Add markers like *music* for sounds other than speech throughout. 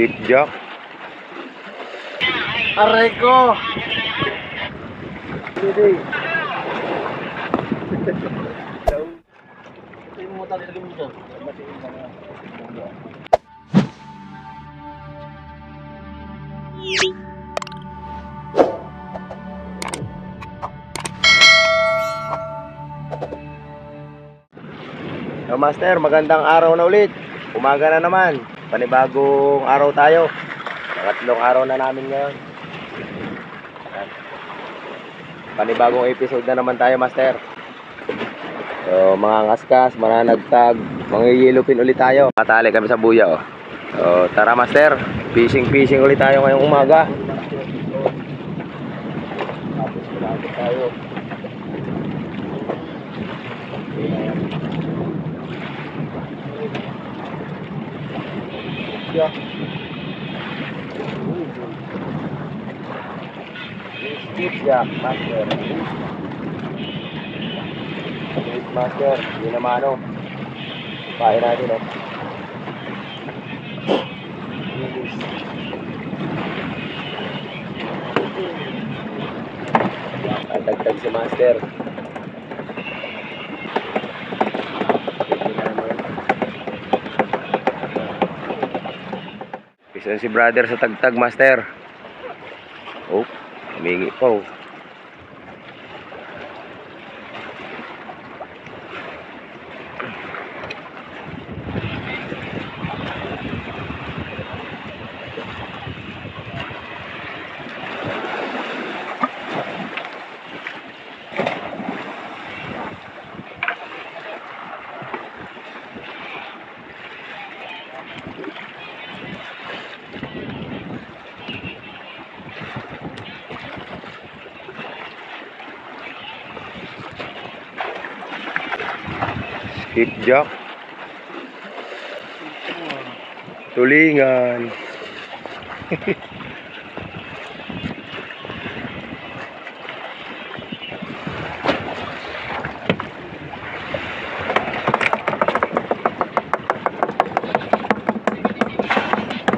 Skipjack. Aray ko! Hindi. Mga talagang mo dyan. So, Master, magandang araw na ulit. Umaga na naman. Panibagong araw tayo. Pangatlong araw na namin ngayon. Panibagong episode na naman tayo, Master. So, mga ngaskas, mananagtag, mga yelupin ulit tayo. Matali kami sa buya, oh. So, tara, Master. Fishing-fishing ulit tayo ngayong umaga. Yeah. Skip ya, master. Skip master, yun naman ano. Pahin natin oh. Ang dagdag si master. Isa si brother sa tagtag master. Oh, humingi pa oh. Skipjack. Tulingan.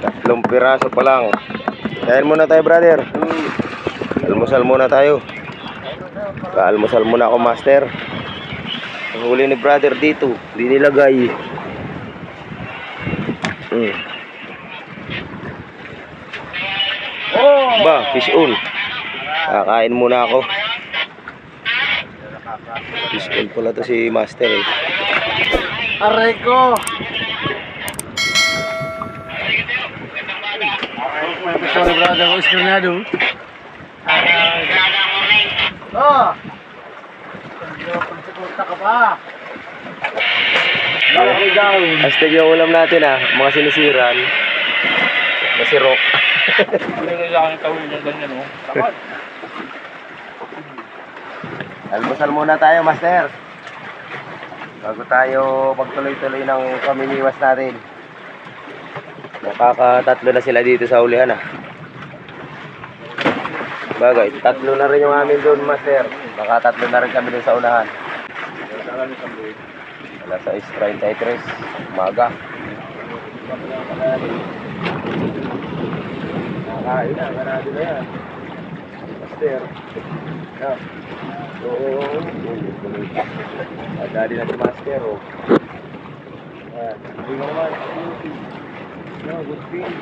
Tatlong piraso pa lang. Kain muna tayo, brother. Almusal muna tayo. Kaalmusal muna ako, master. Ang huli ni brother dito, di nilagay. Mm. Oh! Ba, fish on. Kakain muna ako. Fish on pala to si master eh. Aray ko! Sorry brother, ako iskrinado. Oh! Pagsakunta ka pa. Lalaki down. Hashtag yung ulam natin ah, mga sinisiran. Hindi ko sa akin tawin yung ganyan, oh. Takot. Almusal muna tayo, master. Bago tayo magtuloy-tuloy ng kaminiwas natin. Nakakatatlo na sila dito sa ulihan ah. Bagay, tatlo na rin yung amin doon, master. Baka tatlo na rin kami doon sa unahan. Alas 6.33, umaga. Nakakain na, ganado na yan. Master. Yeah. Oo. Dali na si Master, oh. Ayan. Hindi mo naman. No, good pin.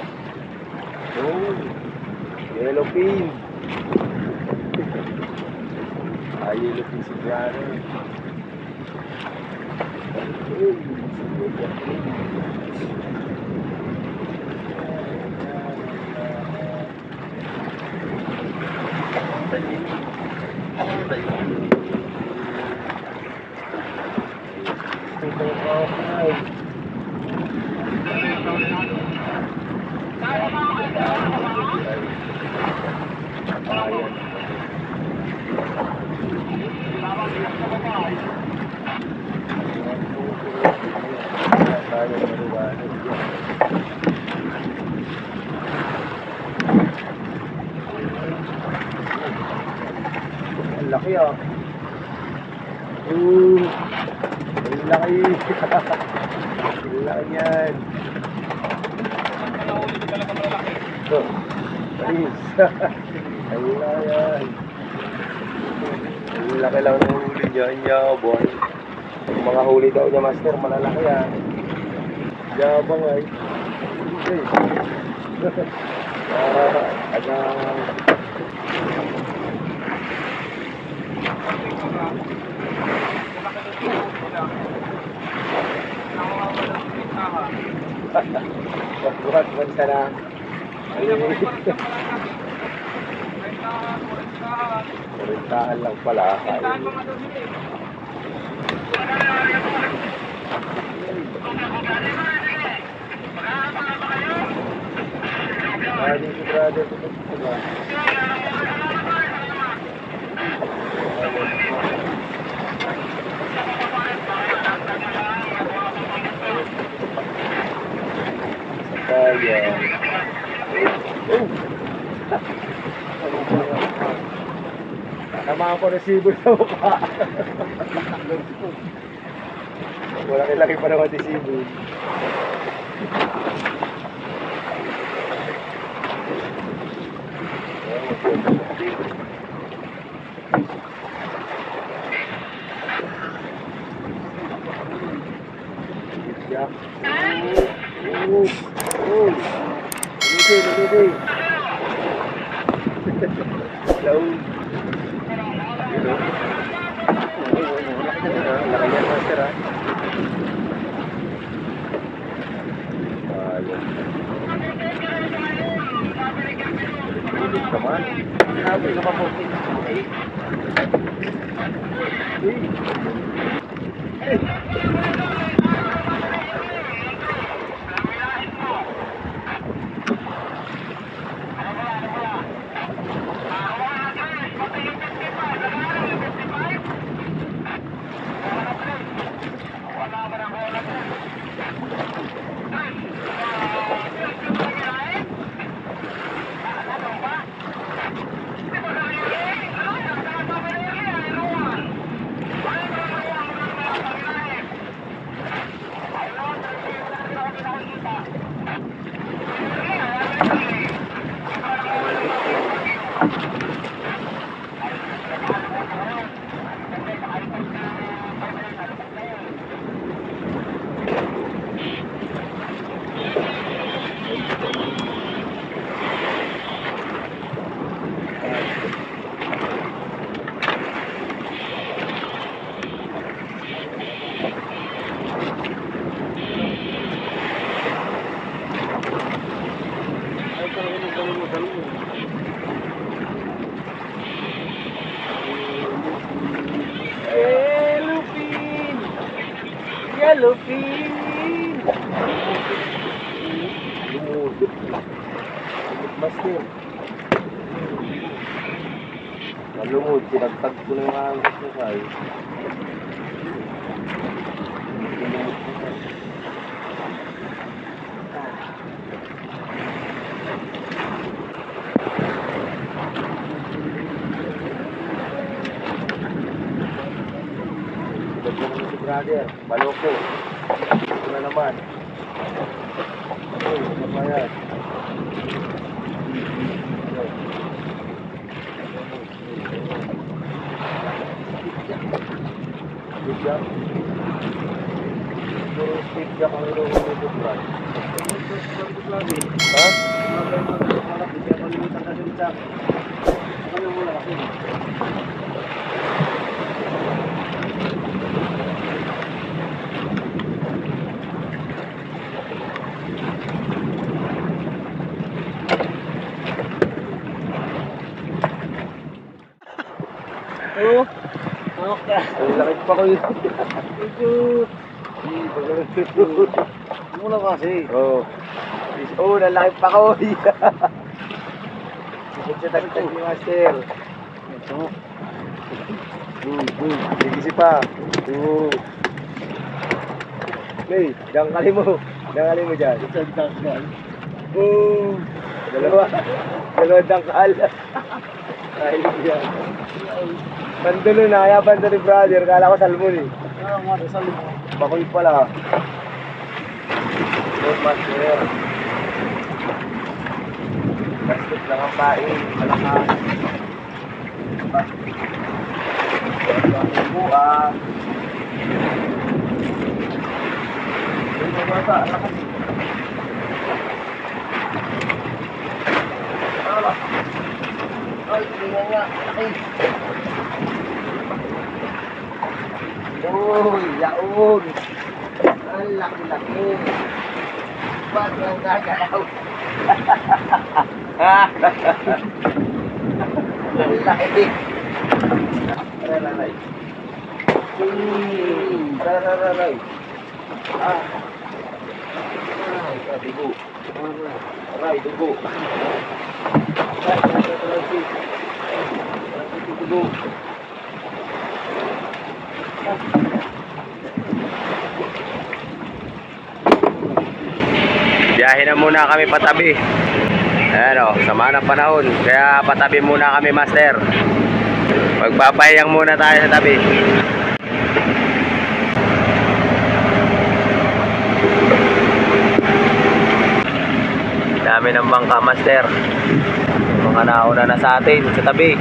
Yellow pin. Ah, yellow pin si Briano. Ang laki ah. Ooh. Ang laki. *laughs* Ang laki yan. Ayos. Ayun na yan. Ang laki lang ng huli niya, yabang. Yung mga huli daw niya, master, malalaki yan. Yabang ay. Hey. Ah, agang. Pagbuhat mo sa na. Kurintahan lang pala. Ay, Ay, si brother. Kaya. Oh! Tama ako resibo *laughs* sa mukha. Wala laki pa naman resibo. Yeah. Oh, oh, Lumiti, lumiti. Hello. Hello. Oh, oh, oh, laki na na. Laki yan, master, ha? Ulit naman. Sabi ka pa po. Yellowfin! Yellowfin! Lumudot. Master. Malumod, sinagtag ko na yung angkot na sa'yo. Lumud ko. Dagdag mo si brother, maloko. Ito na naman. Uy, ano ba yan? Bigyan. Puro bigyan ang inuulit ko, brad. Ha? Oo. Okay. Ang lakit pa ko yun. Muna kasi. Oo. Oo, oh, lalaki pa ko. Sikit siya tagtag ni Master. Ito. Boom, boom. Sigisi pa. Oo. May, dangkali mo. Dangkali mo dyan. Isang dasgal. Boom. Dalawa. Dalawa dangkal. Ay, yan. Pandulo na, kaya pandulo ni brother. Kala ko salmon eh. Ah, mga dasal mo. Bakoy pala. Good master. babae, malakas. Buang. Yung bata, lakas. Ala. Ay, tingnan nga. Ay. Uy, yaon. Ang laki-laki. Ba't lang gagalaw? Ang laki. Rararay. Hmm, rararay. Ah. Ay, sa dugo. Aray, dugo. Ay, rararay. Ay, dugo. Biyahe na muna kami patabi. Ayan o, sama ng panahon. Kaya patabi muna kami, master. Magpapahiyang muna tayo sa tabi. Dami ng bangka, master. Mga nauna na sa atin, sa tabi.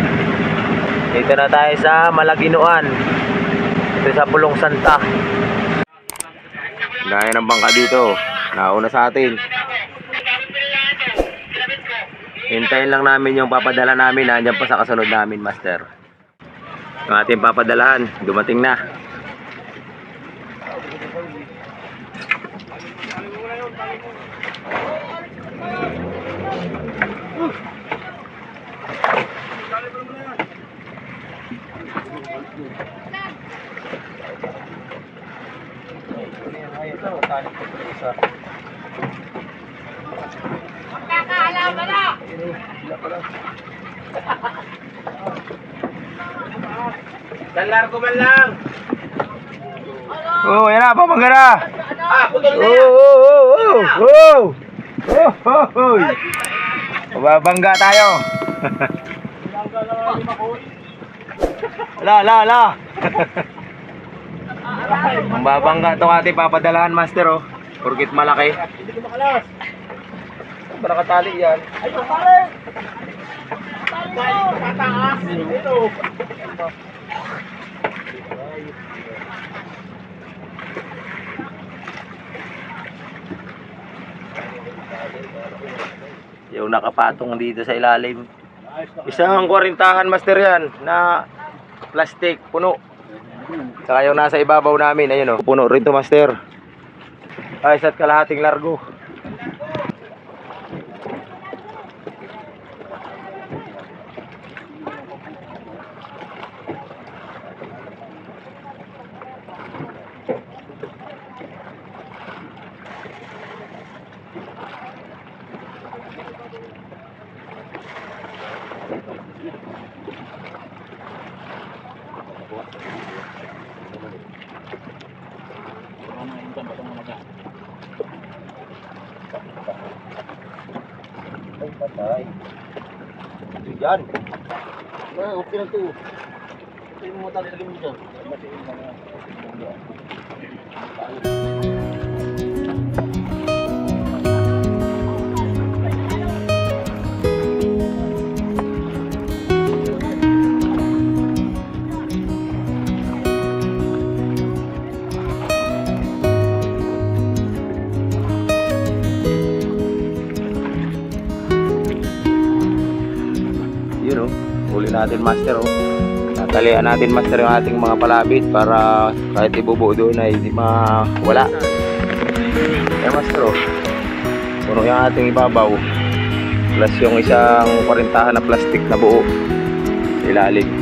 Dito na tayo sa Malaginuan. Dito sa Pulong Santa. Dahil ng bangka dito. Nauna sa atin. Hintayin lang namin yung papadala namin. Nandiyan pa sa kasunod namin, Master. Yung ating papadalahan. Dumating na. Dalar ko man lang. Oh, yan na, pamangga na. Ah, putol na yan. Oh, oh, oh, oh, oh. Oh, oh. Mababangga tayo. la, la, la. Mababangga itong ating papadalahan, master, oh. Porkit malaki. Hindi ko makalas. Ba nakatali yan? Ay, pare! Mo! Tataas! Ito! Yung nakapatong dito sa ilalim. Isang kwarintahan master yan na plastic, puno. Saka yung nasa ibabaw namin, ayun o. Puno rin to master. Ay, isa't kalahating largo. Ay, patay. Ito yan. Ah, okay na to. Ito yung mga tali lagi mo dyan. Yun natin master oh. Tatalian natin master yung ating mga palabit para kahit ibubuo doon ay hindi mawala. Kaya master oh. Puno yung ating ibabaw. Plus yung isang kwarintahan na plastic na buo. Ilalim.